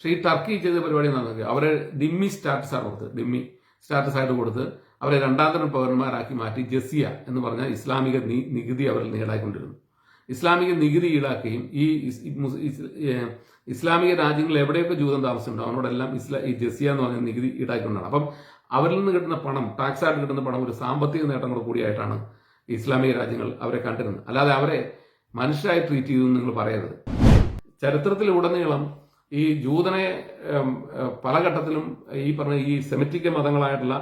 പക്ഷേ ഈ ടർക്കി ചെയ്ത പരിപാടി നടക്കുക അവരെ ഡിമ്മി സ്റ്റാറ്റസ് ആണ് കൊടുത്തത്. ഡിമ്മി സ്റ്റാറ്റസ് ആയിട്ട് കൊടുത്ത് അവരെ രണ്ടാം തരം പൗരന്മാരാക്കി മാറ്റി ജസിയ എന്ന് പറഞ്ഞ ഇസ്ലാമിക നികുതി അവരിൽ ഈടാക്കിക്കൊണ്ടിരുന്നു. ഇസ്ലാമിക നികുതി ഈടാക്കുകയും ഈ ഇസ്ലാമിക രാജ്യങ്ങളിൽ എവിടെയൊക്കെ ജൂതം താമസമുണ്ടോ അവരോടെല്ലാം ഇസ്ലാ ഈ ജസിയ എന്ന് പറഞ്ഞ നികുതി ഈടാക്കിക്കൊണ്ടാണ്. അപ്പം അവരിൽ നിന്ന് കിട്ടുന്ന പണം ടാക്സ് ആയിട്ട് കിട്ടുന്ന പണം ഒരു സാമ്പത്തിക നേട്ടങ്ങൾ കൂടിയായിട്ടാണ് ഇസ്ലാമിക രാജ്യങ്ങൾ അവരെ കണ്ടിരുന്നത്. അല്ലാതെ അവരെ മനുഷ്യരായി ട്രീറ്റ് ചെയ്തു നിങ്ങൾ പറയരുത്. ചരിത്രത്തിലുടനീളം ഈ ജൂതനെ പല ഘട്ടത്തിലും ഈ പറഞ്ഞ ഈ സെമിറ്റിക് മതങ്ങളായിട്ടുള്ള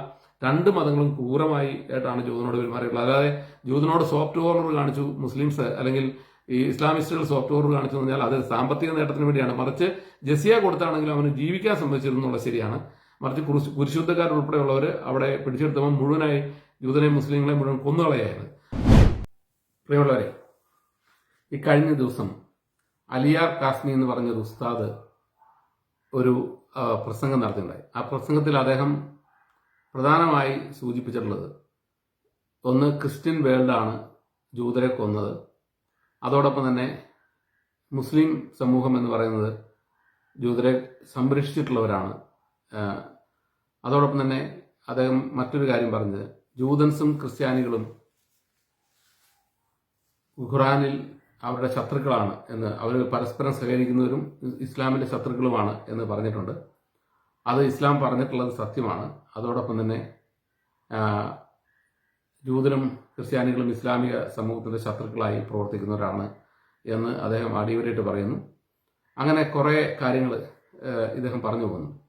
രണ്ട് മതങ്ങളും ക്രൂരമായി ആയിട്ടാണ് ജൂതനോട് പെരുമാറിയിട്ടുള്ളത്. അതായത് ജൂതനോട് സോഫ്റ്റ് കോർണർ കാണിച്ചു മുസ്ലിംസ് അല്ലെങ്കിൽ ഈ ഇസ്ലാമിസ്റ്റുകൾ സോഫ്റ്റ് കോർണർ കാണിച്ചു കഴിഞ്ഞാൽ അത് സാമ്പത്തിക നേട്ടത്തിന് വേണ്ടിയാണ്. മറിച്ച് ജസിയ കൊടുത്താണെങ്കിലും അവന് ജീവിക്കാൻ സംഭവിച്ചിരുന്നു എന്നുള്ളത് ശരിയാണ്. മറിച്ച് കുരിശുദ്ധക്കാരുൾപ്പെടെയുള്ളവർ അവിടെ പിടിച്ചെടുത്തപ്പോൾ മുഴുവനായി ജൂതനെ മുസ്ലിങ്ങളെ മുഴുവൻ കൊന്നുകളയായിരുന്നു. പ്രിയമുള്ളവരെ ഈ കഴിഞ്ഞ ദിവസം അലിയാർ കാസ്മി എന്ന് പറഞ്ഞൊരു ഉസ്താദ് ഒരു പ്രസംഗം നടത്തിയിട്ടുണ്ടായി. ആ പ്രസംഗത്തിൽ അദ്ദേഹം പ്രധാനമായി സൂചിപ്പിച്ചിട്ടുള്ളത് ഒന്ന് ക്രിസ്ത്യൻ വേൾഡാണ് ജൂതരെ കൊന്നത്. അതോടൊപ്പം തന്നെ മുസ്ലിം സമൂഹം എന്ന് പറയുന്നത് ജൂതരെ സംരക്ഷിച്ചിട്ടുള്ളവരാണ്. അതോടൊപ്പം തന്നെ അദ്ദേഹം മറ്റൊരു കാര്യം പറഞ്ഞത്. ജൂതൻസും ക്രിസ്ത്യാനികളും ഖുറാനിൽ അവരുടെ ശത്രുക്കളാണ് എന്ന് അവർ പരസ്പരം സഹകരിക്കുന്നവരും ഇസ്ലാമിന്റെ ശത്രുക്കളുമാണ് എന്ന് പറഞ്ഞിട്ടുണ്ട്. അത് ഇസ്ലാം പറഞ്ഞിട്ടുള്ളത് സത്യമാണ്. അതോടൊപ്പം തന്നെ ജൂതനും ക്രിസ്ത്യാനികളും ഇസ്ലാമിക സമൂഹത്തിന്റെ ശത്രുക്കളായി പ്രവർത്തിക്കുന്നവരാണ് എന്ന് അദ്ദേഹം അടിവരായിട്ട് പറയുന്നു. അങ്ങനെ കുറേ കാര്യങ്ങൾ ഇദ്ദേഹം പറഞ്ഞു പോകുന്നു.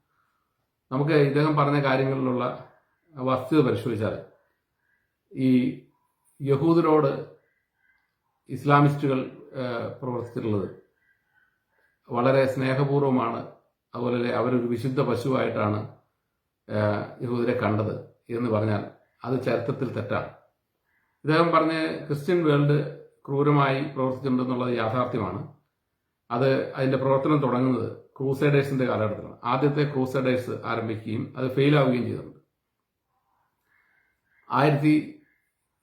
നമുക്ക് ഇദ്ദേഹം പറഞ്ഞ കാര്യങ്ങളിലുള്ള വസ്തുത പരിശോധിച്ചാൽ ഈ യഹൂദരോട് ഇസ്ലാമിസ്റ്റുകൾ പ്രവർത്തിച്ചിട്ടുള്ളത്. വളരെ സ്നേഹപൂർവമാണ് അതുപോലെ അവരൊരു വിശുദ്ധ പശുവായിട്ടാണ് യഹൂദരെ കണ്ടത് എന്ന് പറഞ്ഞാൽ അത് ചരിത്രത്തിൽ തെറ്റാണ്. ഇദ്ദേഹം പറഞ്ഞ ക്രിസ്ത്യൻ വേൾഡ് ക്രൂരമായി പ്രവർത്തിച്ചിട്ടുണ്ടെന്നുള്ളത് യാഥാർത്ഥ്യമാണ്. അത് അതിന്റെ പ്രവർത്തനം തുടങ്ങുന്നത് ക്രൂസൈഡേഴ്സിന്റെ കാലഘട്ടത്തിലാണ്. ആദ്യത്തെ ക്രൂസൈഡേഴ്സ് ആരംഭിക്കുകയും അത് ഫെയിൽ ആവുകയും ചെയ്തിട്ടുണ്ട്. ആയിരത്തി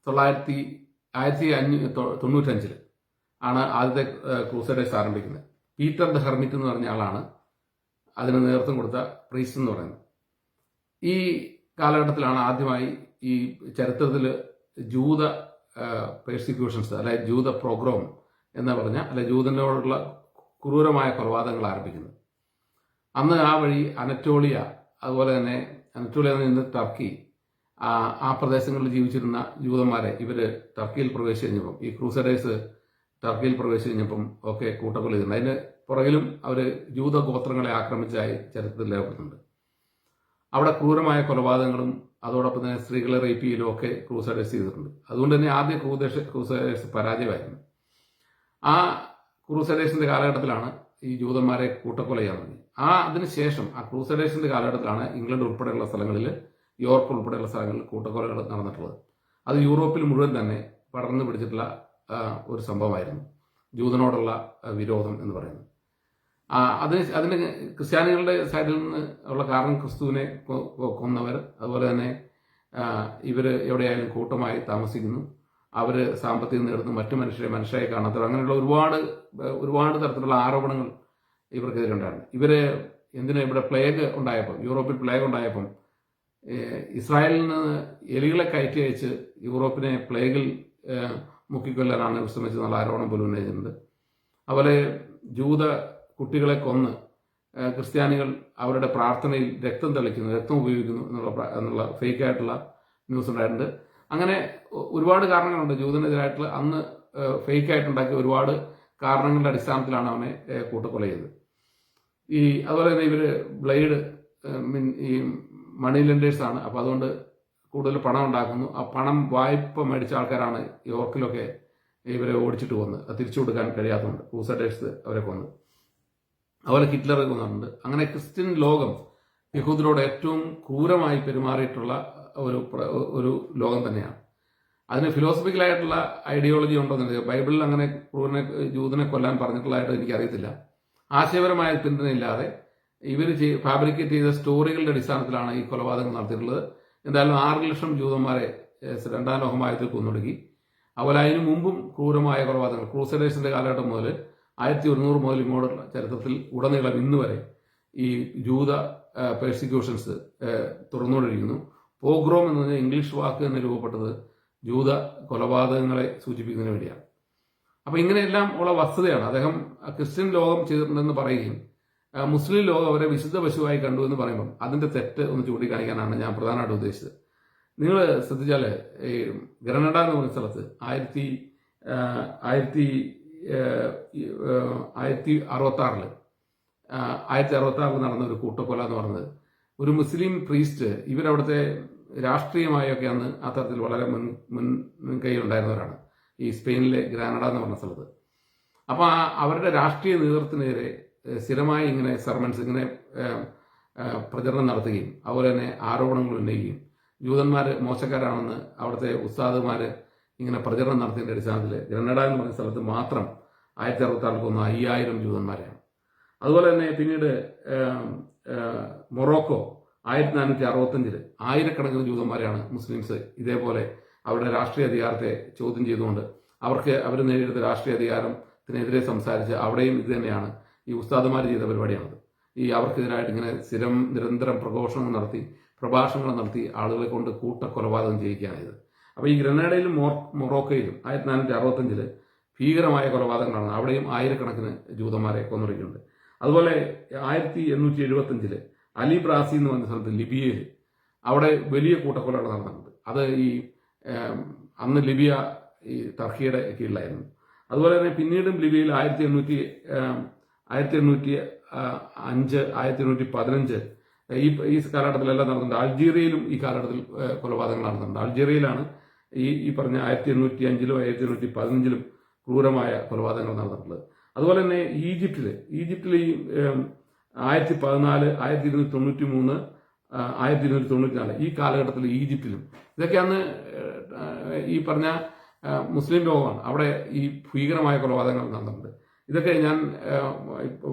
തൊള്ളായിരത്തി ആയിരത്തി അഞ്ഞൂ തൊണ്ണൂറ്റഞ്ചിൽ ആണ് ആദ്യത്തെ ക്രൂസൈഡേഴ്സ് ആരംഭിക്കുന്നത്. പീറ്റർ ദ ഹെർമിറ്റ് എന്ന് പറഞ്ഞ ആളാണ് അതിന് നേതൃത്വം കൊടുത്ത പ്രീസ്റ്റ് എന്ന് പറയുന്നത്. ഈ കാലഘട്ടത്തിലാണ് ആദ്യമായി ഈ ചരിത്രത്തിൽ ജൂത പേഴ്സിക്യൂഷൻസ് അല്ലെ ജൂത പ്രോഗ്രാം എന്ന് പറഞ്ഞ അല്ലെ ജൂതനോടുള്ള ക്രൂരമായ കൊലപാതകങ്ങൾ ആരംഭിക്കുന്നത്. അന്ന് ആ വഴി അനറ്റോളിയ അതുപോലെ തന്നെ അനറ്റോളിയ പറയുന്നത് ടർക്കി ആ പ്രദേശങ്ങളിൽ ജീവിച്ചിരുന്ന ജൂതന്മാരെ ഇവർ ടർക്കിയിൽ പ്രവേശിച്ച് കഴിഞ്ഞപ്പം ഈ ക്രൂസഡേഴ്സ് ടർക്കിയിൽ പ്രവേശിച്ച് കഴിഞ്ഞപ്പം ഒക്കെ ചെയ്തിട്ടുണ്ട്. അതിന് പുറകിലും അവർ ജൂത ഗോത്രങ്ങളെ ആക്രമിച്ചതായി ചരിത്രത്തിൽ രേഖപ്പെടുന്നുണ്ട് അവിടെ ക്രൂരമായ കൊലപാതകങ്ങളും അതോടൊപ്പം തന്നെ സ്ത്രീകളെ റേപ്പ് ചെയ്യലും ഒക്കെ ക്രൂസഡേഴ്സ് ചെയ്തിട്ടുണ്ട്. അതുകൊണ്ട് തന്നെ ആദ്യ ക്രൂദേശ ക്രൂസഡേഴ്സ് പരാജയമായിരുന്നു. ആ ക്രൂസഡേഴ്സിന്റെ കാലഘട്ടത്തിലാണ് ഈ ജൂതന്മാരെ കൂട്ടക്കൊല ചെയ്യാൻ തുടങ്ങി ആ അതിനുശേഷം ആ ക്രൂസഡേഴ്സിന്റെ കാലഘട്ടത്തിലാണ് ഇംഗ്ലണ്ട് ഉൾപ്പെടെയുള്ള സ്ഥലങ്ങളിൽ യോർക്ക് ഉൾപ്പെടെയുള്ള സ്ഥലങ്ങളിൽ കൂട്ടക്കൊലകൾ നടന്നിട്ടുള്ളത്. അത് യൂറോപ്പിൽ മുഴുവൻ തന്നെ പടർന്നു പിടിച്ചിട്ടുള്ള ഒരു സംഭവമായിരുന്നു. ജൂതനോടുള്ള വിരോധം എന്ന് പറയുന്നത്. അതിന് അതിന് ക്രിസ്ത്യാനികളുടെ സൈഡിൽ നിന്ന് ഉള്ള കാരണം ക്രിസ്തുവിനെ കൊന്നവർ അതുപോലെ തന്നെ ഇവർ എവിടെയായാലും കൂട്ടമായി താമസിക്കുന്നു. അവർ സാമ്പത്തികം നേടുന്നു മറ്റു മനുഷ്യരെ മനുഷ്യരായി കാണാത്തവർ. അങ്ങനെയുള്ള ഒരുപാട് ഒരുപാട് തരത്തിലുള്ള ആരോപണങ്ങൾ ഇവർക്കെതിരെ ഉണ്ടായിരുന്നു ഇവർ എന്തിനാ ഇവിടെ പ്ലേഗ് ഉണ്ടായപ്പോൾ യൂറോപ്പിൽ പ്ലേഗ് ഉണ്ടായപ്പം ഇസ്രായേലിൽ നിന്ന് എലികളെ കയറ്റി അയച്ച് യൂറോപ്പിനെ പ്ലേഗിൽ മുക്കിക്കൊല്ലാനാണ് നല്ല ആരോപണം പോലും ഉന്നയിച്ചിട്ടുണ്ട്. അതുപോലെ ജൂത കുട്ടികളെ കൊന്ന് ക്രിസ്ത്യാനികൾ അവരുടെ പ്രാർത്ഥനയിൽ രക്തം തെളിക്കുന്നു രക്തം ഉപയോഗിക്കുന്നു എന്നുള്ള എന്നുള്ള ഫേക്ക് ആയിട്ടുള്ള ന്യൂസ് ഉണ്ടായിട്ടുണ്ട്. അങ്ങനെ ഒരുപാട് കാരണങ്ങളുണ്ട്. ജൂതനെതിരായിട്ടുള്ള അന്ന് ഫേക്കായിട്ടുണ്ടാക്കിയ ഒരുപാട് കാരണങ്ങളുടെ അടിസ്ഥാനത്തിലാണ് അവനെ കൂട്ടക്കൊല ചെയ്തത്. ഈ അതുപോലെ തന്നെ ഇവർ ബ്ലേഡ് മീൻ ഈ മണി ആണ്. അപ്പൊ അതുകൊണ്ട് കൂടുതൽ പണം ഉണ്ടാക്കുന്നു. ആ പണം വായ്പ മേടിച്ച ആൾക്കാരാണ് യോർക്കിലൊക്കെ ഇവരെ ഓടിച്ചിട്ട് കൊന്ന് തിരിച്ചു കൊടുക്കാൻ കഴിയാത്തതുകൊണ്ട് ക്രൂസഡേഴ്സ് അവരെ കൊന്ന്. അതുപോലെ ഹിറ്റ്ലറെ കൊന്നിട്ടുണ്ട്. അങ്ങനെ ക്രിസ്ത്യൻ ലോകം യഹൂദരോട് ഏറ്റവും ക്രൂരമായി പെരുമാറിയിട്ടുള്ള ഒരു ഒരു ലോകം തന്നെയാണ്. അതിന് ഫിലോസഫിക്കലായിട്ടുള്ള ഐഡിയോളജി ഉണ്ടോ എന്നില്ല ബൈബിളിൽ അങ്ങനെ ക്രൂരനെ ജൂതനെ കൊല്ലാൻ പറഞ്ഞിട്ടുള്ളതായിട്ട് എനിക്കറിയത്തില്ല. ആശയപരമായ പിന്തുണയില്ലാതെ ഇവർ ഫാബ്രിക്കേറ്റ് ചെയ്ത സ്റ്റോറികളുടെ അടിസ്ഥാനത്തിലാണ് ഈ കൊലപാതകം നടത്തിയിട്ടുള്ളത്. എന്തായാലും ആറ് ലക്ഷം ജൂതന്മാരെ രണ്ടാം ലോകമായത്തിൽ കൊന്നൊടുക്കി. അതുപോലെ അതിനു മുമ്പും ക്രൂരമായ കൊലപാതകങ്ങൾ. ക്രൂസഡേഴ്സിന്റെ കാലഘട്ടം മുതൽ ആയിരത്തി ഒരുന്നൂറ് മുതൽ ഇങ്ങോട്ടുള്ള ചരിത്രത്തിൽ ഉടനീളം ഇന്ന് വരെ ഈ ജൂത പെർസിക്യൂഷൻസ് തുറന്നുകൊണ്ടിരിക്കുന്നു. പോഗ്രോം എന്ന് പറഞ്ഞാൽ ഇംഗ്ലീഷ് വാക്ക് തന്നെ രൂപപ്പെട്ടത് ജൂത കൊലപാതകങ്ങളെ സൂചിപ്പിക്കുന്നതിന് വേണ്ടിയാണ്. അപ്പോൾ ഇങ്ങനെയെല്ലാം ഉള്ള വസ്തുതയാണ്. അദ്ദേഹം ക്രിസ്ത്യൻ ലോകം ചെയ്തിട്ടുണ്ടെന്ന് പറയുകയും മുസ്ലിം ലോകം അവരെ വിശുദ്ധ പശുവായി കണ്ടു എന്ന് പറയുമ്പം അതിന്റെ തെറ്റ് ഒന്ന് ചൂണ്ടിക്കാണിക്കാനാണ് ഞാൻ പ്രധാനമായിട്ട് ഉദ്ദേശിച്ചത്. നിങ്ങൾ ശ്രദ്ധിച്ചാൽ ഈ ഗ്രനഡ എന്ന് പറയുന്ന സ്ഥലത്ത് ആയിരത്തി ആയിരത്തി ആയിരത്തി അറുപത്തി ആറിൽ ആയിരത്തി അറുപത്തി ആറിൽ നടന്ന ഒരു കൂട്ടക്കൊല എന്ന് പറഞ്ഞത് ഒരു മുസ്ലിം പ്രീസ്റ്റ് ഇവരവിടുത്തെ രാഷ്ട്രീയമായൊക്കെ അന്ന് ആ തരത്തിൽ വളരെ മുൻ മുൻ മുൻകൈയിലുണ്ടായിരുന്നവരാണ് ഈ സ്പെയിനിലെ ഗ്രാനഡ എന്ന് പറഞ്ഞ സ്ഥലത്ത്. അപ്പോൾ അവരുടെ രാഷ്ട്രീയ നേതൃത്വത്തിനെതിരെ സ്ഥിരമായി ഇങ്ങനെ സർമൻസ് ഇങ്ങനെ പ്രചരണം നടത്തുകയും അതുപോലെ തന്നെ ആരോപണങ്ങൾ ഉന്നയിക്കുകയും. ജൂതന്മാർ മോശക്കാരാണെന്ന് അവിടുത്തെ ഉസ്താദുമാർ ഇങ്ങനെ പ്രചരണം നടത്തിയതിന്റെ അടിസ്ഥാനത്തിൽ ഗ്രനഡ എന്ന് പറഞ്ഞ സ്ഥലത്ത് മാത്രം ആയിരത്തി അറുപത്തി കൊന്ന അയ്യായിരം ജൂതന്മാരെയാണ്. അതുപോലെ തന്നെ പിന്നീട് മൊറോക്കോ ആയിരത്തി നാനൂറ്റി അറുപത്തഞ്ചിൽ ആയിരക്കണക്കിന് ജൂതന്മാരെയാണ് മുസ്ലിംസ് ഇതേപോലെ അവരുടെ രാഷ്ട്രീയ അധികാരത്തെ ചോദ്യം ചെയ്തുകൊണ്ട് അവർക്ക് അവർ നേടിയെടുത്ത രാഷ്ട്രീയ അധികാരത്തിനെതിരെ സംസാരിച്ച് അവിടെയും ഇത് തന്നെയാണ് ഈ ഉസ്താദുമാർ ചെയ്ത പരിപാടിയാണത്. ഈ അവർക്കെതിരായിട്ട് ഇങ്ങനെ സ്ഥിരം നിരന്തരം പ്രഘോഷണം നടത്തി പ്രഭാഷണങ്ങൾ നടത്തി ആളുകളെ കൊണ്ട് കൂട്ട കൊലപാതകം ചെയ്യിക്കുകയാണ് ഇത് അപ്പോൾ ഈ ഗ്രനേഡയിലും മോർ മൊറോക്കയിലും ആയിരത്തി നാനൂറ്റി അറുപത്തഞ്ചിൽ ഭീകരമായ കൊലപാതകങ്ങളാണ്. അവിടെയും ആയിരക്കണക്കിന് ജൂതന്മാരെ കൊന്നൊടുക്കിയിട്ടുണ്ട്. അതുപോലെ ആയിരത്തി എണ്ണൂറ്റി എഴുപത്തഞ്ചിൽ അലി ബ്രാസി എന്ന് പറഞ്ഞ സ്ഥലത്ത് ലിബിയയിൽ അവിടെ വലിയ കൂട്ടക്കൊലകൾ നടന്നിട്ടുണ്ട്. അത് ഈ അന്ന് ലിബിയ ഈ ടർക്കിയുടെ കീഴിലായിരുന്നു. അതുപോലെ തന്നെ പിന്നീടും ലിബിയയിൽ ആയിരത്തി എണ്ണൂറ്റി ആയിരത്തി എണ്ണൂറ്റി അഞ്ച് ആയിരത്തി എണ്ണൂറ്റി പതിനഞ്ച്. ഈ ഈ കാലഘട്ടത്തിലെല്ലാം നടന്നിട്ടുണ്ട്. അൾജീരിയയിലും ഈ കാലഘട്ടത്തിൽ കൊലപാതകങ്ങൾ നടന്നിട്ടുണ്ട്. അൾജീരിയയിലാണ് ഈ ഈ പറഞ്ഞ ആയിരത്തി എണ്ണൂറ്റി അഞ്ചിലും ആയിരത്തി എണ്ണൂറ്റി പതിനഞ്ചിലും ക്രൂരമായ കൊലപാതകങ്ങൾ നടന്നിട്ടുള്ളത്. അതുപോലെ തന്നെ ഈജിപ്തിൽ ഈജിപ്തിൽ ഈ ആയിരത്തി പതിനാല് ആയിരത്തി ഇരുന്നൂറ്റി തൊണ്ണൂറ്റി മൂന്ന് ആയിരത്തി ഇരുന്നൂറ്റി തൊണ്ണൂറ്റി നാല് ഈ കാലഘട്ടത്തിൽ ഈജിപ്തിലും. ഇതൊക്കെ അന്ന് ഈ പറഞ്ഞ മുസ്ലിം ലോകമാണ് അവിടെ ഈ ഭീകരമായ കൊലപാതകങ്ങൾ നടന്നിട്ടുണ്ട്. ഇതൊക്കെ ഞാൻ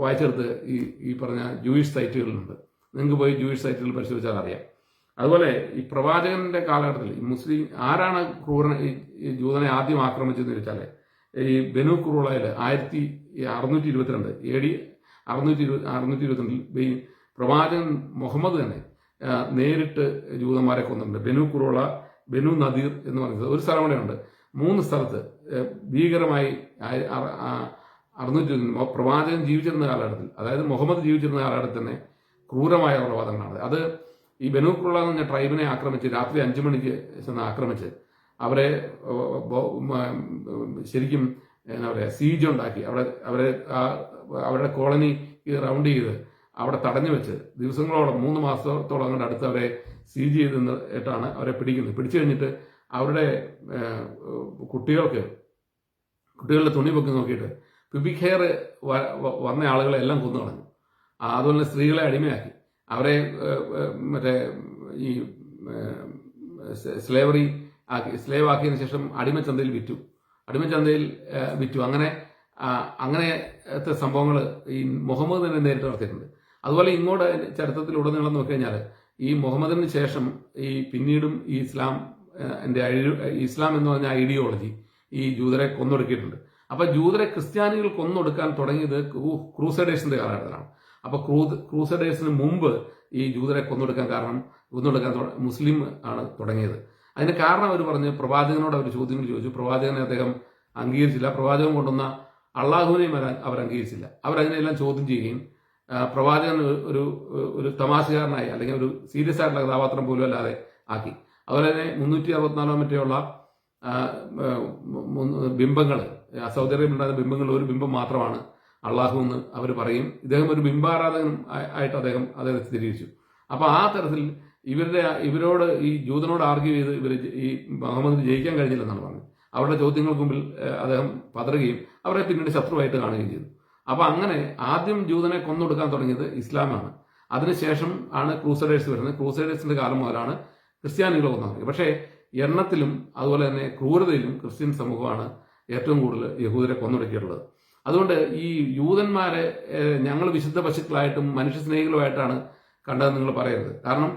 വായിച്ചെടുത്ത് ഈ ഈ പറഞ്ഞ ജൂയിഷ് സൈറ്റുകളിലുണ്ട് നിങ്ങൾക്ക് പോയി ജൂയിഷ് സൈറ്റുകൾ പരിശോധിച്ചാൽ അറിയാം. അതുപോലെ ഈ പ്രവാചകന്റെ കാലഘട്ടത്തിൽ മുസ്ലിം ആരാണ് ക്രൂരനെ ഈ ജൂതനെ ആദ്യം ആക്രമിച്ചതെന്ന് ചോദിച്ചാൽ ഈ ബനു ക്രൂളയിൽ ആയിരത്തി അറുന്നൂറ്റി ഇരുപത്തിരണ്ട് എ ഡി അറുന്നൂറ്റി ഇരുപത്തി അറുന്നൂറ്റി ഇരുപത്തിരണ്ടിൽ ഈ പ്രവാചകൻ മുഹമ്മദ് തന്നെ നേരിട്ട് ജൂതന്മാരെ കൊന്നിട്ടുണ്ട്. ബനു ക്രൂള ബനു നദീർ എന്ന് പറയുന്നത് ഒരു സ്ഥലം ഉണ്ട് മൂന്ന് സ്ഥലത്ത് ഭീകരമായി അറുന്നൂറ്റി പ്രവാചകൻ ജീവിച്ചിരുന്ന കാലഘട്ടത്തിൽ അതായത് മുഹമ്മദ് ജീവിച്ചിരുന്ന കാലഘട്ടത്തിൽ തന്നെ ക്രൂരമായ കൊലപാതകങ്ങളാണ്. അത് ഈ ബനു കുറുള എന്ന ട്രൈബിനെ ആക്രമിച്ച് രാത്രി അഞ്ചു മണിക്ക് ചെന്ന് ആക്രമിച്ച് അവരെ ശരിക്കും എന്താ പറയുക സീജ് ഉണ്ടാക്കി. അവിടെ അവരെ അവരുടെ കോളനി റൗണ്ട് ചെയ്ത് അവിടെ തടഞ്ഞു വെച്ച് ദിവസങ്ങളോളം മൂന്ന് മാസത്തോളം അങ്ങോട്ട് അടുത്ത് അവരെ സീജ് ചെയ്ത് ഇട്ടാണ് അവരെ പിടിക്കുന്നത്. പിടിച്ചു കഴിഞ്ഞിട്ട് അവരുടെ കുട്ടികൾക്ക് കുട്ടികളുടെ തുണി പൊക്കി നോക്കിയിട്ട് പിബിക് ഹെയർ വന്ന ആളുകളെ എല്ലാം കൊന്നു കളഞ്ഞു. അതുപോലെ സ്ത്രീകളെ അടിമയാക്കി. അവരെ മറ്റേ ഈ സ്ലേവറി ആക്കി സ്ലേവ് ആക്കിയതിനു ശേഷം അടിമച്ചന്തയിൽ വിറ്റു. അടിമച്ചന്തയിൽ വിറ്റു. അങ്ങനെ അങ്ങനത്തെ സംഭവങ്ങൾ ഈ മുഹമ്മദ് തന്നെ നേരിട്ട് നടത്തിയിട്ടുണ്ട്. അതുപോലെ ഇങ്ങോട്ട് ചരിത്രത്തിൽ ഉടനീളം നോക്കി കഴിഞ്ഞാൽ ഈ മുഹമ്മദിന് ശേഷം ഈ പിന്നീടും ഈ ഇസ്ലാം എന്റെ ഇസ്ലാം എന്ന് പറഞ്ഞ ഐഡിയോളജി ഈ ജൂതരെ കൊന്നൊടുക്കിയിട്ടുണ്ട്. അപ്പൊ ജൂതരെ ക്രിസ്ത്യാനികൾ കൊന്നൊടുക്കാൻ തുടങ്ങിയത് ക്രൂ- ക്രൂസഡേഴ്സിന്റെ കാലഘട്ടത്തിലാണ്. അപ്പൊ ക്രൂ ക്രൂസഡേഴ്സിന് മുമ്പ് ഈ ജൂതരെ കൊന്നൊടുക്കാൻ കാരണം കൊന്നൊടുക്കാൻ മുസ്ലിം ആണ് തുടങ്ങിയത്. അതിന് കാരണം അവർ പറഞ്ഞ് പ്രവാചകനോട് അവർ ചോദ്യങ്ങൾ ചോദിച്ചു. പ്രവാചകനെ അദ്ദേഹം അംഗീകരിച്ചില്ല. പ്രവാചകൻ കൊണ്ടുവന്ന അള്ളാഹുവിനെയും അവർ അംഗീകരിച്ചില്ല. അവരതിനെല്ലാം ചോദ്യം ചെയ്യുകയും പ്രവാചകൻ ഒരു ഒരു തമാശകാരനായി അല്ലെങ്കിൽ ഒരു സീരിയസ് ആയിട്ടുള്ള കഥാപാത്രം പോലും അല്ലാതെ ആക്കി. അതുപോലെ തന്നെ മുന്നൂറ്റി അറുപത്തിനാലോ മറ്റെയുള്ള ബിംബങ്ങൾ സൗദി അറേബ്യയിൽ ഉണ്ടായ ബിംബങ്ങൾ ഒരു ബിംബം മാത്രമാണ് അള്ളാഹു എന്ന് അവർ പറയും. ഇദ്ദേഹം ഒരു ബിംബാരാധകൻ ആയി- ആയിട്ട് അദ്ദേഹം അദ്ദേഹം സ്ഥിരീകരിച്ചു അപ്പൊ ആ തരത്തിൽ ഇവരുടെ ഇവരോട് ഈ ജൂതനോട് ആർഗ്യൂ ചെയ്ത് ഇവർ ഈ മുഹമ്മദിന് ജയിക്കാൻ കഴിഞ്ഞില്ലെന്നാണ് പറഞ്ഞത്. അവരുടെ ചോദ്യങ്ങൾക്ക് മുമ്പിൽ അദ്ദേഹം പതറുകയും അവരെ പിന്നീട് ശത്രുവായിട്ട് കാണുകയും ചെയ്തു. അപ്പോൾ അങ്ങനെ ആദ്യം ജൂതനെ കൊന്നൊടുക്കാൻ തുടങ്ങിയത് ഇസ്ലാമാണ്. അതിനുശേഷം ആണ് ക്രൂസഡേഴ്സ് വരുന്നത്. ക്രൂസഡേഴ്സിന്റെ കാലം മുതലാണ് ക്രിസ്ത്യാനികൾ കൊന്നു പക്ഷേ എണ്ണത്തിലും അതുപോലെ തന്നെ ക്രൂരതയിലും ക്രിസ്ത്യൻ സമൂഹമാണ് ഏറ്റവും കൂടുതൽ യഹൂദരെ കൊന്നൊടുക്കിയിട്ടുള്ളത്. അതുകൊണ്ട് ഈ യൂതന്മാരെ ഞങ്ങൾ വിശുദ്ധ പശുക്കളായിട്ടും മനുഷ്യസ്നേഹികളുമായിട്ടാണ് കണ്ടതെന്ന് നിങ്ങൾ പറയരുത്. കാരണം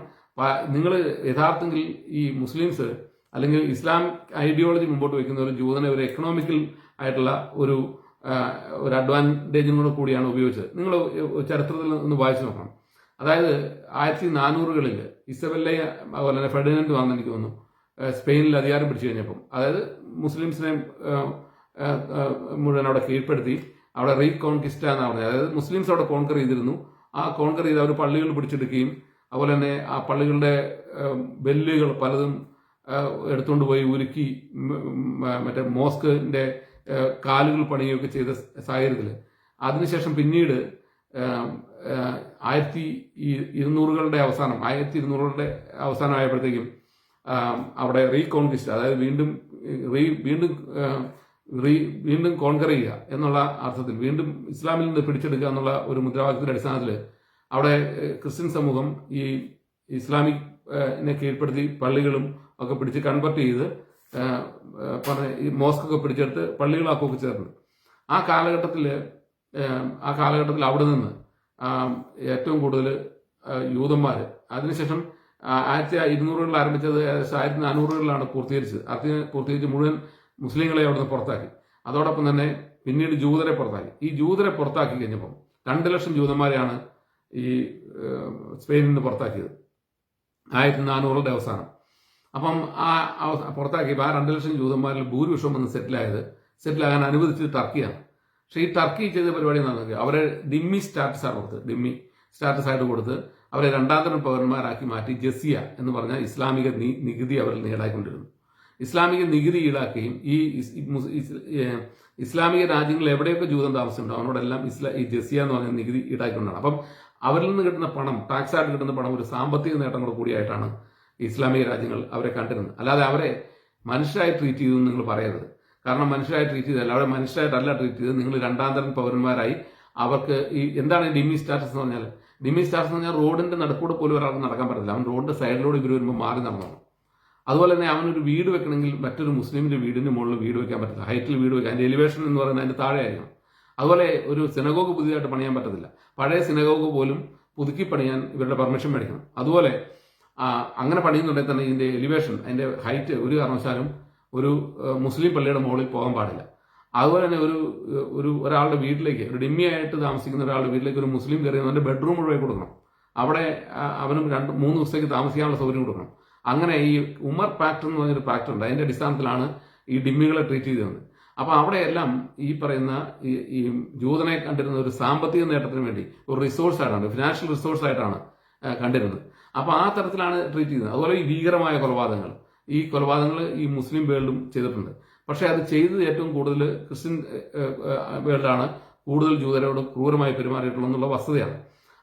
നിങ്ങൾ യഥാർത്ഥത്തിൽ ഈ മുസ്ലിംസ് അല്ലെങ്കിൽ ഇസ്ലാം ഐഡിയോളജി മുമ്പോട്ട് വയ്ക്കുന്ന ഒരു ജൂതനെ ഒരു എക്കണോമിക്കൽ ആയിട്ടുള്ള ഒരു ഒരു അഡ്വാന്റേജും കൂടെ കൂടിയാണ് ഉപയോഗിച്ചത്. നിങ്ങൾ ചരിത്രത്തിൽ ഒന്ന് വായിച്ചു നോക്കണം. അതായത് ആയിരത്തി നാനൂറുകളിൽ ഇസബെല്ലയെ അതുപോലെ തന്നെ ഫെർഡിനൻഡ് വന്നെനിക്ക് തോന്നുന്നു സ്പെയിനിൽ അധികാരം പിടിച്ചു കഴിഞ്ഞപ്പം. അതായത് മുസ്ലിംസിനെ മുഴുവൻ അവിടെ കീഴ്പ്പെടുത്തി. അവിടെ റീകോൺകിസ്റ്റ എന്നാണ് പറഞ്ഞത്. അതായത് മുസ്ലിംസ് അവിടെ കോൺകർ ചെയ്തിരുന്നു. ആ കോൺകർ ചെയ്ത് അവർ പള്ളികൾ പിടിച്ചെടുക്കുകയും അതുപോലെ തന്നെ ആ പള്ളികളുടെ ബെല്ലുകൾ പലതും എടുത്തുകൊണ്ട് പോയി ഉരുക്കി മറ്റേ മോസ്കിന്റെ കാലുകൾ പണിയുകയൊക്കെ ചെയ്ത സാഹചര്യത്തിൽ അതിനുശേഷം പിന്നീട് ആയിരത്തി ഇരുന്നൂറുകളുടെ അവസാനം ആയിരത്തി ഇരുന്നൂറുകളുടെ അവസാനം ആയപ്പോഴത്തേക്കും ആ, അവിടെ റീകോൺക്വിസ്റ്റ് അതായത് വീണ്ടും റീ വീണ്ടും റീ വീണ്ടും കോൺകർ ചെയ്യുക എന്നുള്ള അർത്ഥത്തിൽ വീണ്ടും ഇസ്ലാമിൽ നിന്ന് പിടിച്ചെടുക്കുക എന്നുള്ള ഒരു മുദ്രാവാക്യത്തിന്റെ അടിസ്ഥാനത്തിൽ അവിടെ ക്രിസ്ത്യൻ സമൂഹം ഈ ഇസ്ലാമിക് കീഴ്പ്പെടുത്തി പള്ളികളും ഒക്കെ പിടിച്ച് കൺവെർട്ട് ചെയ്ത് പറഞ്ഞ ഈ മോസ്കൊക്കെ പിടിച്ചെടുത്ത് പള്ളികളാക്കുകയൊക്കെ ചേർന്നു ആ കാലഘട്ടത്തിൽ ആ കാലഘട്ടത്തിൽ അവിടെ നിന്ന് ഏറ്റവും കൂടുതൽ യൂതന്മാർ അതിനുശേഷം ആയിരത്തി ഇരുന്നൂറുകളിൽ ആരംഭിച്ചത് ആയിരത്തി നാനൂറുകളിലാണ് പൂർത്തീകരിച്ചത്. അതിന് പൂർത്തീകരിച്ച് മുഴുവൻ മുസ്ലിങ്ങളെ അവിടുന്ന് പുറത്താക്കി. അതോടൊപ്പം തന്നെ പിന്നീട് ജൂതരെ പുറത്താക്കി. ഈ ജൂതരെ പുറത്താക്കി കഴിഞ്ഞപ്പം രണ്ട് ലക്ഷം ജൂതന്മാരെയാണ് ഈ സ്പെയിനിൽ നിന്ന് പുറത്താക്കിയത്. ആയിരത്തി നാനൂറുകളുടെ അവസാനം. അപ്പം ആ പുറത്താക്കിയപ്പോൾ ആ രണ്ട് ലക്ഷം ജൂതന്മാരിൽ ഭൂരിപക്ഷം വന്ന് സെറ്റിലായത് സെറ്റിലാകാൻ അനുവദിച്ചത് ടർക്കിയാണ്. പക്ഷേ ഈ ടർക്കി ചെയ്ത പരിപാടി നോക്കുക അവരെ ഡിമ്മി സ്റ്റാറ്റസ് ആണ് കൊടുത്ത് ഡിമ്മി സ്റ്റാറ്റസ് ആയിട്ട് കൊടുത്ത് അവരെ രണ്ടാം തരം പൗരന്മാരാക്കി മാറ്റി ജസിയ എന്ന് പറഞ്ഞ ഇസ്ലാമിക നികുതി അവരിൽ നേടായിക്കൊണ്ടിരുന്നു. ഇസ്ലാമിക നികുതി ഈടാക്കുകയും ഈ ഇസ്ലാമിക രാജ്യങ്ങളിൽ എവിടെയൊക്കെ ജൂതം താമസമുണ്ടോ അവരോടെല്ലാം ഇസ്ലാ ഈ ജസിയ എന്ന് പറഞ്ഞ നികുതി ഈടാക്കിക്കൊണ്ടാണ്. അപ്പം അവരിൽ നിന്ന് കിട്ടുന്ന പണം ടാക്സ് ആയിട്ട് കിട്ടുന്ന പണം ഒരു സാമ്പത്തിക നേട്ടങ്ങൾ കൂടിയായിട്ടാണ് ഇസ്ലാമിക രാജ്യങ്ങൾ അവരെ കണ്ടിരുന്നത്. അല്ലാതെ അവരെ മനുഷ്യരായി ട്രീറ്റ് ചെയ്തു നിങ്ങൾ പറയരുത്. കാരണം മനുഷ്യരായി ട്രീറ്റ് ചെയ്തല്ല അവരെ മനുഷ്യരായിട്ടല്ല ട്രീറ്റ് ചെയ്ത് നിങ്ങൾ രണ്ടാം തരം പൗരന്മാരായി അവർക്ക് ഈ എന്താണ് ഡിമി സ്റ്റാറ്റസ് എന്ന് പറഞ്ഞാൽ ഡിമ്മി സ്റ്റാർസ് എന്ന് പറഞ്ഞാൽ റോഡിന്റെ നടുക്കൂടെ പോലും ഒരാൾക്ക് നടക്കാൻ പറ്റില്ല അവൻ റോഡിന്റെ സൈഡിലൂടെ ഇവർ വരുമ്പോൾ മാറി നടന്നു അതുപോലെ തന്നെ അവനൊരു വീട് വെക്കണമെങ്കിൽ മറ്റൊരു മുസ്ലിമിന്റെ വീടിന്റെ മുകളിൽ വീട് വെക്കാൻ പറ്റില്ല ഹൈറ്റിൽ വീട് വെക്കാൻ അതിന്റെ എലിവേഷൻ എന്ന് പറയുന്നത് അതിന്റെ താഴെ ആയിരിക്കണം അതുപോലെ ഒരു സിനഗോഗ് പുതിയതായിട്ട് പണിയാൻ പറ്റത്തില്ല. പഴയ സിനഗോഗ് പോലും പുതുക്കി പണിയാൻ ഇവരുടെ പെർമിഷൻ മേടിക്കണം. അതുപോലെ അങ്ങനെ പണിയുന്നുണ്ടെങ്കിൽ തന്നെ ഇതിന്റെ എലിവേഷൻ അതിന്റെ ഹൈറ്റ് ഒരു കാരണവശാലും ഒരു മുസ്ലിം പള്ളിയുടെ മുകളിൽ പോകാൻ പാടില്ല. അതുപോലെ തന്നെ ഒരു ഒരു ഒരാളുടെ വീട്ടിലേക്ക് ഒരു ഡിമ്മിയായിട്ട് താമസിക്കുന്ന ഒരാളുടെ വീട്ടിലേക്ക് ഒരു മുസ്ലിം കയറി അവന്റെ ബെഡ്റൂം മുഴുവൻ കൊടുക്കണം. അവിടെ അവനും രണ്ട് മൂന്ന് ദിവസത്തേക്ക് താമസിക്കാനുള്ള സൗകര്യം കൊടുക്കണം. അങ്ങനെ ഈ ഉമർ പാക്ട് എന്ന് പറഞ്ഞൊരു പാക്ട് ഉണ്ട്. അതിന്റെ അടിസ്ഥാനത്തിലാണ് ഈ ഡിമ്മികളെ ട്രീറ്റ് ചെയ്തത്. അപ്പോൾ അവിടെയെല്ലാം ഈ പറയുന്ന ഈ ഈ ജൂതനെ കണ്ടിരുന്ന ഒരു സാമ്പത്തിക നേട്ടത്തിന് വേണ്ടി ഒരു റിസോഴ്സ് ആയിട്ടാണ് ഫിനാൻഷ്യൽ റിസോഴ്സ് ആയിട്ടാണ് കണ്ടിരുന്നത്. അപ്പോൾ ആ തരത്തിലാണ് ട്രീറ്റ് ചെയ്യുന്നത് അതുപോലെ ഈ ഭീകരമായ കൊലപാതകങ്ങൾ. ഈ കൊലപാതകങ്ങൾ ഈ മുസ്ലിം വേൾഡും ചെയ്തിട്ടുണ്ട്. പക്ഷെ അത് ചെയ്തത് ഏറ്റവും കൂടുതൽ ക്രിസ്ത്യൻ വേൾഡാണ് കൂടുതൽ ജൂതരോട് ക്രൂരമായി പെരുമാറിയിട്ടുള്ള വസ്തുതയാണ്.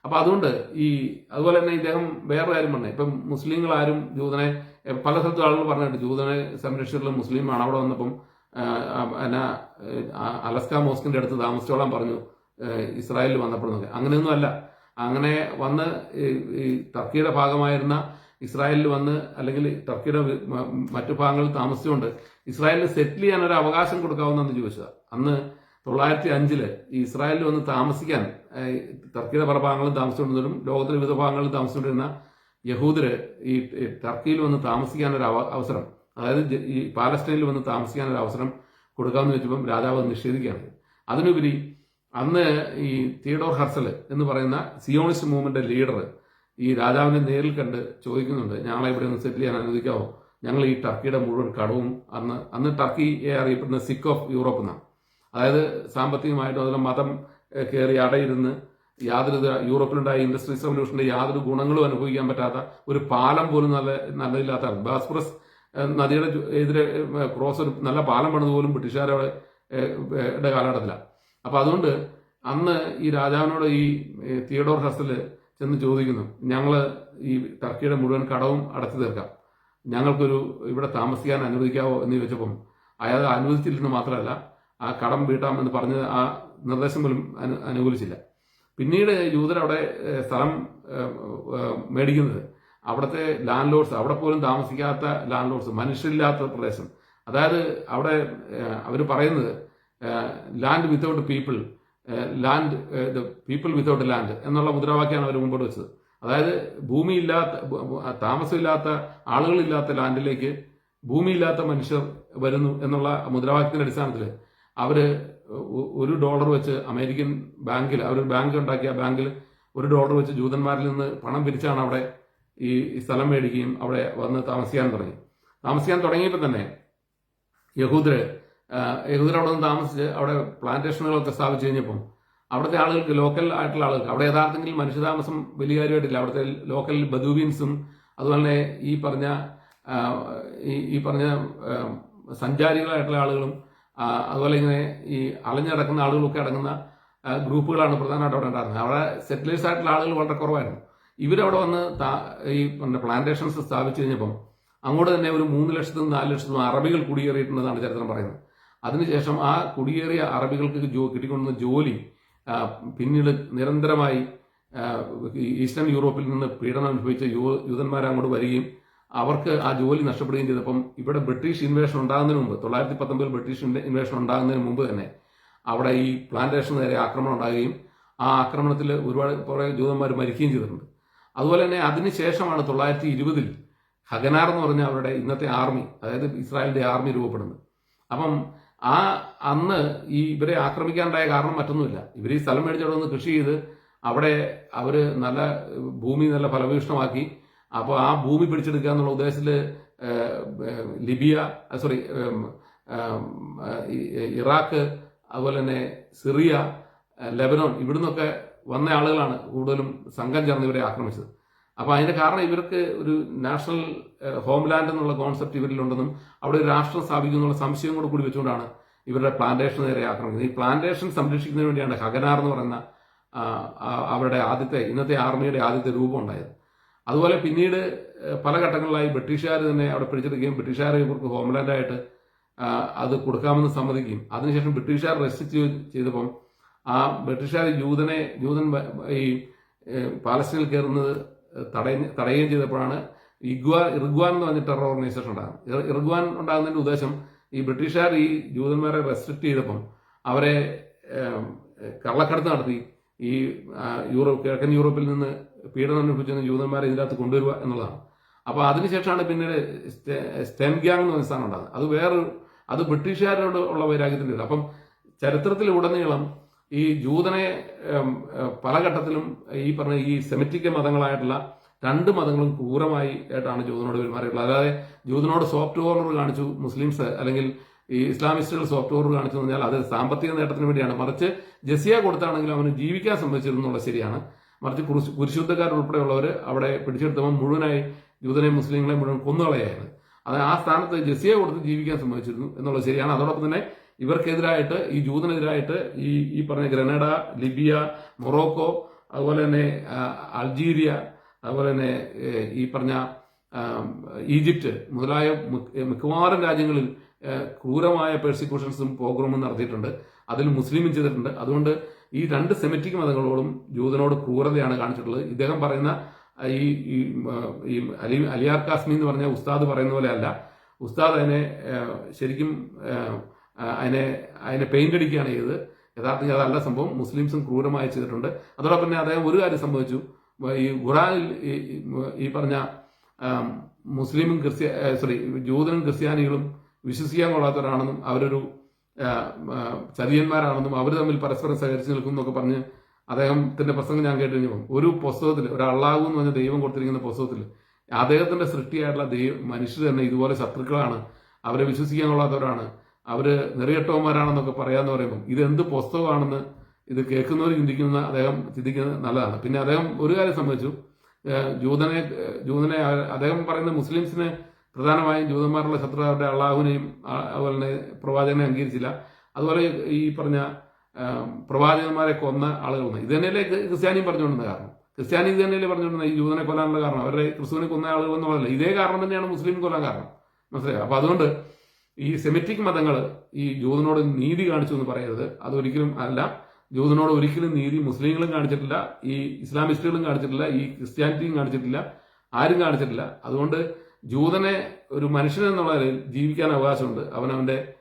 അപ്പൊ അതുകൊണ്ട് ഈ അതുപോലെ തന്നെ ഇദ്ദേഹം വേറെ കാര്യം പറഞ്ഞു. ഇപ്പം മുസ്ലിങ്ങൾ ആരും ജൂതനെ പല സ്ഥലത്തും ആളുകൾ പറഞ്ഞിട്ട് ജൂതനെ സംരക്ഷിച്ചിട്ടുള്ള മുസ്ലിമാണ് അവിടെ വന്നപ്പം എന്നാ അലസ്ക മോസ്കിന്റെ അടുത്ത് താമസിച്ചോളാൻ പറഞ്ഞു ഇസ്രായേലിൽ വന്നപ്പോഴൊക്കെ അങ്ങനെയൊന്നും അല്ല. അങ്ങനെ വന്ന് ഈ ടർക്കിയുടെ ഭാഗമായിരുന്ന ഇസ്രായേലിൽ വന്ന് അല്ലെങ്കിൽ ടർക്കിയുടെ മറ്റു ഭാഗങ്ങളിൽ താമസിച്ചുകൊണ്ട് ഇസ്രായേലിൽ സെറ്റിൽ ചെയ്യാൻ ഒരു അവകാശം കൊടുക്കാവുന്നെന്ന് ചോദിച്ചത്. അന്ന് തൊള്ളായിരത്തി അഞ്ചിൽ ഈ ഇസ്രായേലിൽ വന്ന് താമസിക്കാൻ ടർക്കിയുടെ പല ഭാഗങ്ങളിൽ താമസിച്ചുകൊണ്ടിരുന്നതും ലോകത്തിലെ വിവിധ ഭാഗങ്ങളിൽ താമസിച്ചുകൊണ്ടിരുന്ന യഹൂദര് ഈ ടർക്കിയിൽ വന്ന് താമസിക്കാൻ ഒരു അവസരം അതായത് ഈ പാലസ്റ്റൈനിൽ വന്ന് താമസിക്കാൻ ഒരു അവസരം കൊടുക്കാമെന്ന് വെച്ചപ്പം രാജാവ് നിഷേധിക്കുകയാണ് അതിനുപരി അന്ന് ഈ തിയഡോർ ഹർസൽ എന്ന് പറയുന്ന സിയോണിസ്റ്റ് മൂവ്മെന്റ് ലീഡർ ഈ രാജാവിനെ നേരിൽ കണ്ട് ചോദിക്കുന്നുണ്ട് ഞങ്ങളെ ഇവിടെ നിന്ന് സെറ്റിൽ ചെയ്യാൻ അനുവദിക്കാവോ? ഞങ്ങൾ ഈ ടർക്കിയുടെ മുഴുവൻ കടവും അന്ന് അന്ന് ടർക്കിയെ അറിയപ്പെടുന്ന സിക്ക് ഓഫ് യൂറോപ്പ് എന്നാണ്. അതായത് സാമ്പത്തികമായിട്ടും അതിലെ മതം കയറി അടയിരുന്ന് യാതൊരു യൂറോപ്പിലുണ്ടായ ഇൻഡസ്ട്രീസ് റവല്യൂഷന്റെ യാതൊരു ഗുണങ്ങളും അനുഭവിക്കാൻ പറ്റാത്ത ഒരു പാലം പോലും നല്ല നല്ലതില്ലാത്ത ബാസ്പ്രസ് നദിയുടെ എതിരെ ക്രോസ് ഒരു നല്ല പാലം പണിത് പോലും ബ്രിട്ടീഷുകാരുടെ കാലഘട്ടത്തിലാണ്. അപ്പൊ അതുകൊണ്ട് അന്ന് ഈ രാജാവിനോട് ഈ തിയഡോർ ഹസൽ ചെന്ന് ചോദിക്കുന്നു. ഞങ്ങൾ ഈ ടർക്കിയുടെ മുഴുവൻ കടവും അടച്ചു തീർക്കാം. ഞങ്ങൾക്കൊരു ഇവിടെ താമസിക്കാൻ അനുവദിക്കാവോ എന്ന് ചോദിച്ചപ്പം അയാൾ അനുവദിച്ചില്ലെന്ന് മാത്രമല്ല ആ കടം വീട്ടാമെന്ന് പറഞ്ഞ് ആ നിർദ്ദേശം പോലും അനു അനുകൂലിച്ചില്ല. പിന്നീട് യൂതർ അവിടെ സ്ഥലം മേടിക്കുന്നത്. അവിടുത്തെ ലാൻഡ് ലോഡ്സ് അവിടെ പോലും താമസിക്കാത്ത ലാൻഡ് ലോഡ്സ് മനുഷ്യരില്ലാത്ത പ്രദേശം. അതായത് അവിടെ അവർ പറയുന്നത് land without people land the people without land എന്നുള്ള മുദ്രാവാക്യമാണ് അവർ മുമ്പോട്ട് വെച്ചത്. അതായത് ഭൂമിയില്ലാത്ത താമസമില്ലാത്ത ആളുകളില്ലാത്ത ലാൻഡിലേക്ക് ഭൂമിയില്ലാത്ത മനുഷ്യർ വരുന്നു എന്നുള്ള മുദ്രാവാക്യത്തിന്റെ അടിസ്ഥാനത്തിൽ അവർ ഒരു ഡോളർ വെച്ച് അമേരിക്കൻ ബാങ്കിൽ അവരൊരു ബാങ്ക് ഉണ്ടാക്കിയ ബാങ്കിൽ ഒരു ഡോളർ വെച്ച് ജൂതന്മാരിൽ നിന്ന് പണം പിരിച്ചാണ് അവിടെ ഈ സ്ഥലം മേടിക്കുകയും അവിടെ വന്ന് താമസിക്കാൻ തുടങ്ങി. താമസിക്കാൻ തുടങ്ങിയപ്പോൾ തന്നെ യഹൂദര് യഹൂദർ അവിടെ നിന്ന് താമസിച്ച് അവിടെ പ്ലാന്റേഷനുകളൊക്കെ സ്ഥാപിച്ചു കഴിഞ്ഞപ്പം അവിടുത്തെ ആളുകൾക്ക് ലോക്കൽ ആയിട്ടുള്ള ആളുകൾക്ക് അവിടെ യഥാർത്ഥത്തിൽ മനുഷ്യതാമസം വലിയ കാര്യമായിട്ടില്ല. അവിടുത്തെ ലോക്കൽ ബദൂബീൻസും അതുപോലെ തന്നെ ഈ പറഞ്ഞ ഈ പറഞ്ഞ സഞ്ചാരികളായിട്ടുള്ള ആളുകളും അതുപോലെ ഇങ്ങനെ ഈ അലഞ്ഞടക്കുന്ന ആളുകളൊക്കെ അടങ്ങുന്ന ഗ്രൂപ്പുകളാണ് പ്രധാനമായിട്ട് അവിടെ ഉണ്ടായിരുന്നത്. അവിടെ സെറ്റിലേഴ്സ് ആയിട്ടുള്ള ആളുകൾ വളരെ കുറവായിരുന്നു. ഇവരവിടെ വന്ന് ഈ പറഞ്ഞ പ്ലാന്റേഷൻസ് സ്ഥാപിച്ചു കഴിഞ്ഞപ്പം അങ്ങോട്ട് തന്നെ ഒരു മൂന്ന് ലക്ഷത്തും നാല് ലക്ഷത്തും അറബികൾ കുടിയേറിയിട്ടുണ്ടെന്നാണ് ചരിത്രം പറയുന്നത്. അതിനുശേഷം ആ കുടിയേറിയ അറബികൾക്ക് ജോ കിട്ടിക്കൊണ്ടുവന്ന ജോലി പിന്നീട് നിരന്തരമായി ഈസ്റ്റേൺ യൂറോപ്പിൽ നിന്ന് പീഡനം അനുഭവിച്ച യൂ യൂതന്മാർ അങ്ങോട്ട് വരികയും അവർക്ക് ആ ജോലി നഷ്ടപ്പെടുകയും ചെയ്തപ്പം ഇവിടെ ബ്രിട്ടീഷ് ഇൻവേഷൻ ഉണ്ടാകുന്നതിന് മുമ്പ് തൊള്ളായിരത്തി പത്തൊമ്പതിൽ ബ്രിട്ടീഷ് ഇൻവേഷൻ ഉണ്ടാകുന്നതിന് മുമ്പ് തന്നെ അവിടെ ഈ പ്ലാന്റേഷൻ നേരെ ആക്രമണം ഉണ്ടാകുകയും ആ ആക്രമണത്തിൽ ഒരുപാട് കുറേ ജൂതന്മാർ മരിക്കുകയും ചെയ്തിട്ടുണ്ട്. അതുപോലെ തന്നെ അതിനുശേഷമാണ് തൊള്ളായിരത്തി ഇരുപതിൽ ഹഗനാർ എന്ന് പറഞ്ഞ അവരുടെ ഇന്നത്തെ ആർമി അതായത് ഇസ്രായേലിന്റെ ആർമി രൂപപ്പെടുന്നത്. അപ്പം ആ അന്ന് ഈ ഇവരെ ആക്രമിക്കാനുണ്ടായ കാരണം മറ്റൊന്നുമില്ല. ഇവർ ഈ സ്ഥലം മേടിച്ചവിടെ വന്ന് കൃഷി ചെയ്ത് അവിടെ അവർ നല്ല ഭൂമി നല്ല ഫലഭൂഷണമാക്കി അപ്പോൾ ആ ഭൂമി പിടിച്ചെടുക്കുക എന്നുള്ള ഉദ്ദേശത്തിൽ ലിബിയ സോറി ഇറാഖ് അതുപോലെ തന്നെ സിറിയ ലെബനോൺ ഇവിടുന്നൊക്കെ വന്ന ആളുകളാണ് കൂടുതലും സംഘം ചേർന്ന് ഇവരെ ആക്രമിച്ചത്. അപ്പോൾ അതിന്റെ കാരണം ഇവർക്ക് ഒരു നാഷണൽ ഹോംലാൻഡ് എന്നുള്ള കോൺസെപ്റ്റ് ഇവരിലുണ്ടെന്നും അവിടെ ഒരു രാഷ്ട്രം സ്ഥാപിക്കും എന്നുള്ള സംശയം കൂടെ കൂടി വെച്ചുകൊണ്ടാണ് ഇവരുടെ പ്ലാന്റേഷൻ നേരെ ആക്രമിക്കുന്നത്. ഈ പ്ലാന്റേഷൻ സംരക്ഷിക്കുന്നതിന് വേണ്ടിയാണ് ഹഗനാർ എന്ന് പറയുന്ന അവരുടെ ആദ്യത്തെ ഇന്നത്തെ ആർമിയുടെ ആദ്യത്തെ രൂപം ഉണ്ടായത്. അതുപോലെ പിന്നീട് പല ഘട്ടങ്ങളിലായി ബ്രിട്ടീഷുകാർ തന്നെ അവിടെ പിടിച്ചെടുക്കുകയും ബ്രിട്ടീഷുകാരെ ഇവർക്ക് ഹോംലാൻഡായിട്ട് അത് കൊടുക്കാമെന്ന് സമ്മതിക്കുകയും. അതിനുശേഷം ബ്രിട്ടീഷുകാർ റെസ്ട്രിക്റ്റ് ചെയ്തപ്പം ആ ബ്രിട്ടീഷുകാർ ജൂതനെ ജൂതൻ ഈ പാലസ്റ്റീനിൽ കയറുന്നത് തടയ തടയുകയും ചെയ്തപ്പോഴാണ് ഇഗ്വാ ഇർഗ്വാൻ എന്ന് പറഞ്ഞ ടെറർ ഓർഗനൈസേഷൻ ഉണ്ടാകുന്നത് ഇർഗ്വാൻ ഉണ്ടാകുന്നതിന്റെ ഉദ്ദേശം ഈ ബ്രിട്ടീഷുകാർ ഈ ജൂതന്മാരെ റെസ്ട്രിക്ട് ചെയ്തപ്പം അവരെ കള്ളക്കടത്ത് നടത്തി. ഈ യൂറോപ്പ് കിഴക്കൻ യൂറോപ്പിൽ നിന്ന് പീഡനം അനുഭവിച്ചിരുന്ന ജൂതന്മാരെ ഇതിനകത്ത് കൊണ്ടുവരിക എന്നുള്ളതാണ്. അപ്പോൾ അതിനുശേഷമാണ് പിന്നീട് സ്റ്റെ- സ്റ്റെൻ ഗ്യാങ് എന്ന് പറഞ്ഞ സാധനം ഉണ്ടാകുന്നത് അത് വേറൊരു അത് ബ്രിട്ടീഷുകാരോട് ഉള്ള വൈരാഗ്യത്തിന്റെ അപ്പം ചരിത്രത്തിൽ ഉടനീളം ഈ ജൂതനെ പല ഘട്ടത്തിലും ഈ പറഞ്ഞ ഈ സെമിറ്റിക് മതങ്ങളായിട്ടുള്ള രണ്ട് മതങ്ങളും ക്രൂരമായി ആയിട്ടാണ് ജൂതനോട് പെരുമാറിയിട്ടുള്ളത്. അതായത് ജൂതനോട് സോഫ്റ്റ് കോർണർ കാണിച്ചു മുസ്ലിംസ് അല്ലെങ്കിൽ ഈ ഇസ്ലാമിസ്റ്റുകൾ സോഫ്റ്റ് കോർണർ കാണിച്ചു പറഞ്ഞാൽ അത് സാമ്പത്തിക നേട്ടത്തിന് വേണ്ടിയാണ്. മറിച്ച് ജസിയ കൊടുത്താണെങ്കിൽ അവന് ജീവിക്കാൻ സംബന്ധിച്ചിരുന്നുള്ള ശരിയാണ്. മറിച്ച് കുരിശുദ്ധക്കാരുൾപ്പെടെയുള്ളവർ അവിടെ പിടിച്ചെടുത്തപ്പോൾ മുഴുവനായി ജൂതനെ മുസ്ലിങ്ങളെ മുഴുവൻ കൊന്നുകളയായിരുന്നു. അത് ആ സ്ഥാനത്ത് ജസിയ കൊടുത്ത് ജീവിക്കാൻ സംബന്ധിച്ചിരുന്നു എന്നുള്ളത് ശരിയാണ്. അതോടൊപ്പം തന്നെ ഇവർക്കെതിരായിട്ട് ഈ ജൂതനെതിരായിട്ട് ഈ ഈ പറഞ്ഞ ഗ്രനഡ ലിബിയ മൊറോക്കോ അതുപോലെ തന്നെ അൾജീരിയ അതുപോലെ തന്നെ ഈ പറഞ്ഞ ഈജിപ്റ്റ് മുതലായ മിക്ക- മിക്കവാറും രാജ്യങ്ങളിൽ ക്രൂരമായ പെർസിക്യൂഷൻസും പ്രോഗ്രാമും നടത്തിയിട്ടുണ്ട്. അതിൽ മുസ്ലിമും ചെയ്തിട്ടുണ്ട്. അതുകൊണ്ട് ഈ രണ്ട് സെമിറ്റിക് മതങ്ങളോടും ജൂതനോട് ക്രൂരതയാണ് കാണിച്ചിട്ടുള്ളത്. ഇദ്ദേഹം പറയുന്ന ഈ ഈ, അലി അലിയാർ കാസ്മി എന്ന് പറഞ്ഞ ഉസ്താദ് പറയുന്ന പോലെ അല്ല. ഉസ്താദ് അതിനെ ശരിക്കും അതിനെ അതിനെ പെയിന്റ് അടിക്കുകയാണ് ചെയ്തത്. യഥാർത്ഥത്തിൽ അതല്ല സംഭവം. മുസ്ലിംസും ക്രൂരമായി ചെയ്തിട്ടുണ്ട്. അതോടൊപ്പം തന്നെ അദ്ദേഹം ഒരു കാര്യം സംഭവിച്ചു. ഈ ഖുറാനിൽ ഈ- പറഞ്ഞ മുസ്ലിമും ക്രിസ്ത്യ സോറി ജൂതനും ക്രിസ്ത്യാനികളും വിശ്വസിക്കാൻ കൊള്ളാത്തവരാണെന്നും അവരൊരു ചതിയന്മാരാണെന്നും അവർ തമ്മിൽ പരസ്പരം സഹകരിച്ച് നിൽക്കും എന്നൊക്കെ പറഞ്ഞ് അദ്ദേഹത്തിന്റെ പ്രസംഗം ഞാൻ കേട്ട് ഒരു പുസ്തകത്തിൽ ഒരു അള്ളാഹു എന്ന് പറഞ്ഞ ദൈവം കൊടുത്തിരിക്കുന്ന പുസ്തകത്തിൽ അദ്ദേഹത്തിന്റെ സൃഷ്ടിയായിട്ടുള്ള ദൈവം മനുഷ്യർ തന്നെ ഇതുപോലെ ശത്രുക്കളാണ്. അവരെ വിശ്വസിക്കാൻ കൊള്ളാത്തവരാണ്. അവർ നെറിയട്ടോമാരാണെന്നൊക്കെ പറയാന്ന് പറയുമ്പോൾ ഇത് എന്ത് പുസ്തകമാണെന്ന് ഇത് കേൾക്കുന്നവർ ചിന്തിക്കുന്ന അദ്ദേഹം ചിന്തിക്കുന്നത് നല്ലതാണ്. പിന്നെ അദ്ദേഹം ഒരു കാര്യം സംബന്ധിച്ചു ജൂതനെ ജൂതനെ അദ്ദേഹം പറയുന്ന മുസ്ലിംസിനെ പ്രധാനമായും ജൂതന്മാരുള്ള ശത്രു അവരുടെ അള്ളാഹുവിനെയും അതുപോലെ തന്നെ പ്രവാചകനെ അംഗീകരിച്ചില്ല. അതുപോലെ ഈ പറഞ്ഞ പ്രവാചകന്മാരെ കൊന്ന ആളുകളാണ് ഇത് തന്നെയല്ലേ ക്രി- ക്രിസ്ത്യാനിയും പറഞ്ഞുകൊണ്ടിരുന്ന കാരണം. ക്രിസ്ത്യാനി ഇത് തന്നെയല്ലേ പറഞ്ഞുകൊണ്ടിരുന്ന ഈ ജൂതനെ കൊല്ലാനുള്ള കാരണം. അവരുടെ ക്രിസ്തുവിനെ കൊന്ന ആളുകൾ എന്നുള്ളതല്ല ഇതേ കാരണം തന്നെയാണ് മുസ്ലിം കൊല്ലാൻ കാരണം. മനസ്സിലായോ? അപ്പൊ അതുകൊണ്ട് ഈ സെമിറ്റിക് മതങ്ങൾ ഈ ജൂതനോട് നീതി കാണിച്ചു എന്ന് പറയരുത്. അതൊരിക്കലും അല്ല. ജൂതനോട് ഒരിക്കലും നീതി മുസ്ലിങ്ങളും കാണിച്ചിട്ടില്ല. ഈ ഇസ്ലാമിസ്റ്റുകളും കാണിച്ചിട്ടില്ല. ഈ ക്രിസ്ത്യാനിറ്റിയും കാണിച്ചിട്ടില്ല. ആരും കാണിച്ചിട്ടില്ല. അതുകൊണ്ട് ജൂതനെ ഒരു മനുഷ്യൻ എന്നുള്ള നിലയിൽ ജീവിക്കാൻ അവകാശമുണ്ട്. അവനവന്റെ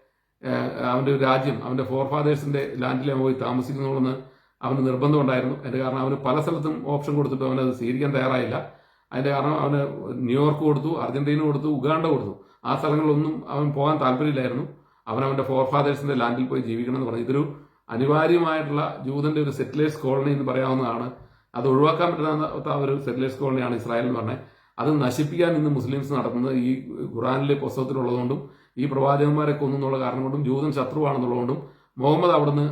അവന്റെ ഒരു രാജ്യം അവന്റെ ഫോർ ഫാദേഴ്സിന്റെ ലാൻഡിലെ പോയി താമസിക്കുന്നുള്ളെന്ന് അവന് നിർബന്ധം ഉണ്ടായിരുന്നു. അതിന്റെ കാരണം അവന് പല സ്ഥലത്തും ഓപ്ഷൻ കൊടുത്തിട്ട് അവനത് സ്വീകരിക്കാൻ തയ്യാറായില്ല. അതിന്റെ കാരണം അവന് ന്യൂയോർക്ക് കൊടുത്തു അർജന്റീന കൊടുത്തു ഉഗാണ്ട കൊടുത്തു. ആ സ്ഥലങ്ങളിലൊന്നും അവൻ പോകാൻ താല്പര്യമില്ലായിരുന്നു. അവൻ അവന്റെ ഫോർ ഫാദേഴ്സിന്റെ ലാൻഡിൽ പോയി ജീവിക്കണം എന്ന് പറഞ്ഞു. ഇതൊരു അനിവാര്യമായിട്ടുള്ള ജൂതന്റെ ഒരു സെറ്റിലേഴ്സ് കോളനി എന്ന് പറയാവുന്നതാണ്. അത് ഒഴിവാക്കാൻ പറ്റുന്ന ഒരു സെറ്റിലേഴ്സ് കോളനിയാണ് ഇസ്രായേൽ എന്ന് പറഞ്ഞത് അത് നശിപ്പിക്കാൻ ഇന്ന് മുസ്ലിംസ് നടത്തുന്നത് ഈ ഖുറാനിലെ പുസ്തകത്തിലുള്ളതുകൊണ്ടും ഈ പ്രവാചകന്മാരെ കൊന്നുള്ള കാരണം കൊണ്ടും ജൂതൻ ശത്രുവാണെന്നുള്ളതുകൊണ്ടും മുഹമ്മദ് അവിടുന്ന്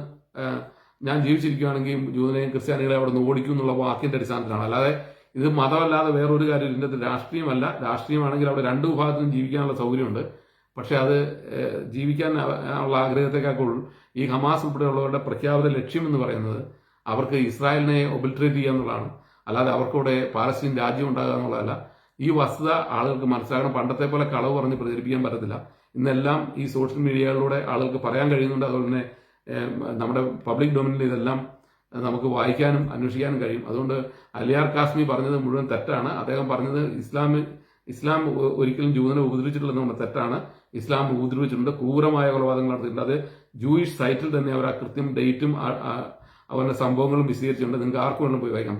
ഞാൻ ജീവിച്ചിരിക്കുകയാണെങ്കിൽ ജൂതനെയും ക്രിസ്ത്യാനികളെ അവിടെ നിന്ന് ഓടിക്കും എന്നുള്ള വാക്കിന്റെ അടിസ്ഥാനത്തിലാണ്. അല്ലാതെ ഇത് മതമല്ലാതെ വേറൊരു കാര്യം ഇതിന്റെ രാഷ്ട്രീയമല്ല. രാഷ്ട്രീയമാണെങ്കിൽ അവിടെ രണ്ട് വിഭാഗത്തിനും ജീവിക്കാനുള്ള സൗകര്യമുണ്ട്. പക്ഷെ അത് ജീവിക്കാൻ ഉള്ള ആഗ്രഹത്തെക്കാൾ ഈ ഹമാസ് ഉൾപ്പെടെയുള്ളവരുടെ പ്രഖ്യാപിത ലക്ഷ്യം എന്ന് പറയുന്നത് അവർക്ക് ഇസ്രായേലിനെ ഒബിൽട്രേറ്റ് ചെയ്യുക എന്നുള്ളതാണ്. അല്ലാതെ അവർക്കൂടെ പാലസ്തീൻ രാജ്യം ഉണ്ടാകുക എന്നുള്ളതല്ല. ഈ വസ്തുത ആളുകൾക്ക് മനസ്സിലാക്കണം പണ്ടത്തെ പോലെ കളവ് പറഞ്ഞ് പ്രചരിപ്പിക്കാൻ പറ്റത്തില്ല. ഇന്നെല്ലാം ഈ സോഷ്യൽ മീഡിയകളിലൂടെ ആളുകൾക്ക് പറയാൻ കഴിയുന്നുണ്ട്. അതുപോലെ തന്നെ നമ്മുടെ പബ്ലിക് ഡൊമിനിൽ ഇതെല്ലാം നമുക്ക് വായിക്കാനും അന്വേഷിക്കാനും കഴിയും. അതുകൊണ്ട് അലിയാർ കാസ്മി പറഞ്ഞത് മുഴുവൻ തെറ്റാണ്. അദ്ദേഹം പറഞ്ഞത് ഇസ്ലാമിൽ ഇസ്ലാം ഒരിക്കലും ജൂതനെ ഉപദ്രവിച്ചിട്ടില്ലെന്നുകൊണ്ട് തെറ്റാണ്. ഇസ്ലാം ഉപദ്രവിച്ചിട്ടുണ്ട്. ക്രൂരമായ കൊലപാതകങ്ങൾ നടത്തിയിട്ടുണ്ട്. അത് ജൂയിഷ് സൈറ്റിൽ തന്നെ അവർ ആ കൃത്യം ഡേറ്റും അവരുടെ സംഭവങ്ങളും വിശദീകരിച്ചിട്ടുണ്ട്. നിങ്ങൾക്ക് ആർക്കും പോയി വായിക്കാം.